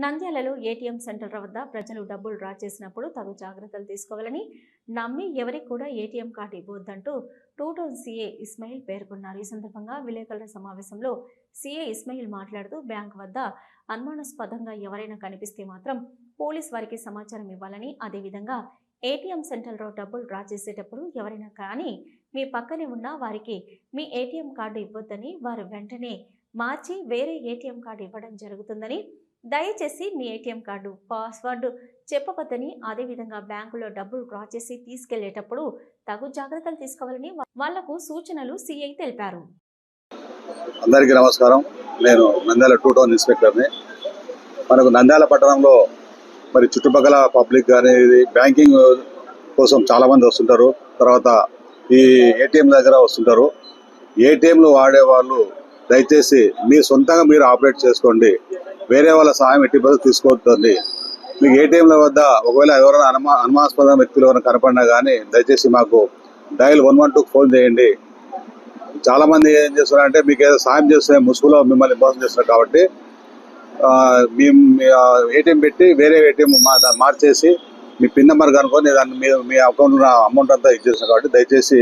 నంద్యాలలో ఏటీఎం సెంటర్ల వద్ద ప్రజలు డబ్బులు డ్రా చేసినప్పుడు తగు జాగ్రత్తలు తీసుకోవాలని నమ్మి ఎవరికి కూడా ఏటీఎం కార్డు ఇవ్వద్దంటూ టూ టౌన్ సీఏ ఇస్మాయిల్ పేర్కొన్నారు. ఈ సందర్భంగా విలేకరుల సమావేశంలో సీఏ ఇస్మాయిల్ మాట్లాడుతూ బ్యాంక్ వద్ద అనుమానాస్పదంగా ఎవరైనా కనిపిస్తే మాత్రం పోలీస్ వారికి సమాచారం ఇవ్వాలని అదేవిధంగా ఏటీఎం సెంటర్లో డబ్బులు డ్రా చేసేటప్పుడు ఎవరైనా కానీ మీ పక్కనే ఉన్న వారికి మీ ఏటీఎం కార్డు ఇవ్వొద్దని వారు వెంటనే మార్చి వేరే ఏటీఎం కార్డు ఇవ్వడం జరుగుతుందని దయచేసి మీ ఏటీఎం కార్డు పాస్వర్డ్ చెప్పవద్దని అదేవిధంగా బ్యాంకులో డబ్బులు డ్రా చేసి తీసుకెళ్ళేటప్పుడు తగు జాగ్రత్తలు తీసుకోవాలని వాళ్ళకు సూచనలు సిఐ తెలిపారు. అందరికీ నమస్కారం. నేను నంద్యాల టూ టౌన్ ఇన్స్పెక్టర్ని. మనకు నంద్యాల పట్టణంలో మరి చుట్టుపక్కల పబ్లిక్ కానీ బ్యాంకింగ్ కోసం చాలా మంది వస్తుంటారు. తర్వాత ఈ ఏటీఎం దగ్గర వస్తుంటారు. ఏటీఎంలు వాడే వాళ్ళు దయచేసి మీ సొంతంగా మీరు ఆపరేట్ చేసుకోండి. వేరే వాళ్ళ సహాయం ఎట్టి పద్ధతి తీసుకోవద్దండి. మీకు ఏటీఎంల వద్ద ఒకవేళ ఎవరైనా అనుమా అనుమానాస్పద వ్యక్తులు ఎవరైనా కనపడినా కానీ దయచేసి మాకు dial one one two phone చేయండి. చాలామంది ఏం చేస్తున్నారంటే మీకు ఏదో సాయం చేస్తే ముసుగులో మిమ్మల్ని మోసం చేస్తున్నారు కాబట్టి మేము ఏటీఎం పెట్టి వేరే ఏటీఎం మా మార్చేసి మీ పిన్ నెంబర్ కనుక్కొని దాన్ని మీ మీ అకౌంట్లో అమౌంట్ అంతా ఇచ్చేస్తున్నారు కాబట్టి దయచేసి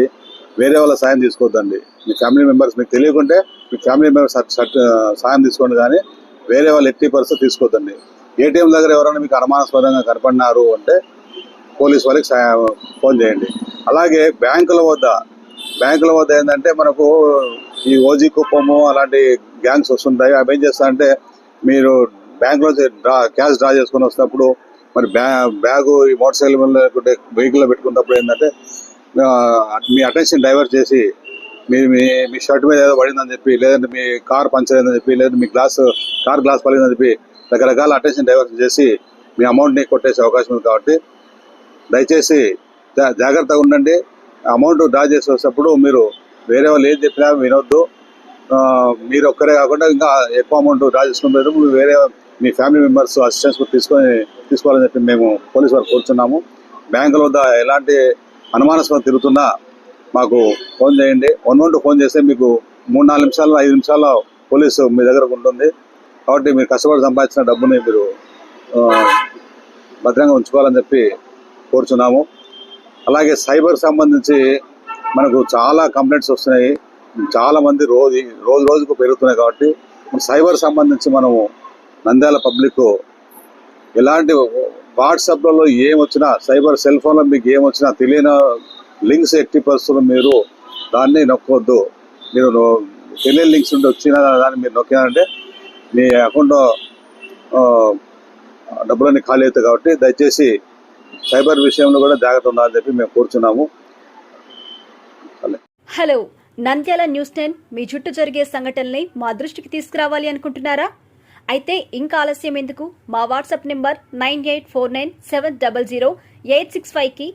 వేరే వాళ్ళ సాయం తీసుకోవద్దండి. మీ ఫ్యామిలీ మెంబర్స్ మీకు తెలియకుంటే మీ ఫ్యామిలీ మెంబర్స్ సాయం తీసుకోండి కానీ వేరే వాళ్ళు ఎట్టి పరిస్థితి తీసుకోవద్దండి ఏటీఎం దగ్గర ఎవరైనా మీకు అనుమానాస్పదంగా కనపడినారు అంటే పోలీస్ వాళ్ళకి సాయం ఫోన్ చేయండి. అలాగే బ్యాంకుల వద్ద బ్యాంకుల వద్ద ఏంటంటే మనకు ఈ ఓజీ కుప్పము అలాంటి గ్యాంగ్స్ వస్తుంటాయి. అవి ఏం చేస్తారంటే మీరు బ్యాంకులో డ్రా క్యాష్ డ్రా చేసుకొని వస్తున్నప్పుడు మరి బ్యా బ్యాగు ఈ మోటార్ సైకిల్ లేకుంటే వెహికల్లో పెట్టుకున్నప్పుడు ఏంటంటే మీ అటెన్షన్ డైవర్ట్ చేసి మీరు మీ మీ షర్ట్ మీద ఏదో పడిందని చెప్పి లేదంటే మీ కార్ పంచర్ అయిందని చెప్పి లేదంటే మీ గ్లాస్ కార్ గ్లాస్ పడిందని చెప్పి రకరకాల అటెన్షన్ డైవర్షన్ చేసి మీ అమౌంట్ని కొట్టేసే అవకాశం ఉంది కాబట్టి దయచేసి జా- జాగ్రత్తగా ఉండండి. అమౌంట్ డ్రా చేసి వచ్చేటప్పుడు మీరు వేరే వాళ్ళు ఏం చెప్పినా వినొద్దు. మీరు ఒక్కరే కాకుండా ఇంకా ఎక్కువ అమౌంట్ డ్రా చేసుకునేటప్పుడు వేరే మీ ఫ్యామిలీ మెంబర్స్ అసిస్టెన్స్ కూడా తీసుకొని తీసుకోవాలని చెప్పి మేము పోలీసు వారు కోరుతున్నాము బ్యాంకుల వద్ద ఎలాంటి అనుమానాస్పదం తిరుగుతున్నా మాకు ఫోన్ చేయండి. వన్ వన్ ఫోన్ చేస్తే మీకు మూడు నాలుగు నిమిషాల్లో ఐదు నిమిషాల్లో పోలీసు మీ దగ్గర ఉంటుంది. కాబట్టి మీరు కష్టపడి సంపాదించిన డబ్బుని మీరు భద్రంగా ఉంచుకోవాలని చెప్పి కోరుచున్నాము. అలాగే సైబర్ సంబంధించి మనకు చాలా కంప్లైంట్స్ వస్తున్నాయి. చాలామంది రోజు రోజు రోజుకు పెరుగుతున్నాయి కాబట్టి సైబర్ సంబంధించి మనము నంద్యాల పబ్లిక్ ఎలాంటి వాట్సాప్లలో ఏమొచ్చినా సైబర్ సెల్ ఫోన్లో మీకు ఏమొచ్చినా వచ్చినా తెలియని లింక్స్ ఎట్టి పరిస్థితుల్లో మీరు దాన్ని నొక్కొద్దు. మీరు నొ- తెలియని లింక్స్ ఉండి వచ్చిన దాన్ని మీరు నొక్కారంటే మీ అకౌంట్లో డబ్బులన్నీ ఖాళీ అవుతాయి కాబట్టి దయచేసి సైబర్ విషయంలో కూడా జాగ్రత్త ఉండాలని చెప్పి మేము కోరుచున్నాము. హలో నంద్యాల న్యూస్ టెన్ మీ చుట్టూ జరిగే సంఘటనల్ని మా దృష్టికి తీసుకురావాలి అనుకుంటున్నారా? అయితే ఇంకా ఆలస్యం ఎందుకు? మా WhatsApp number nine eight four nine seven double zero eight six ఫైవ్కి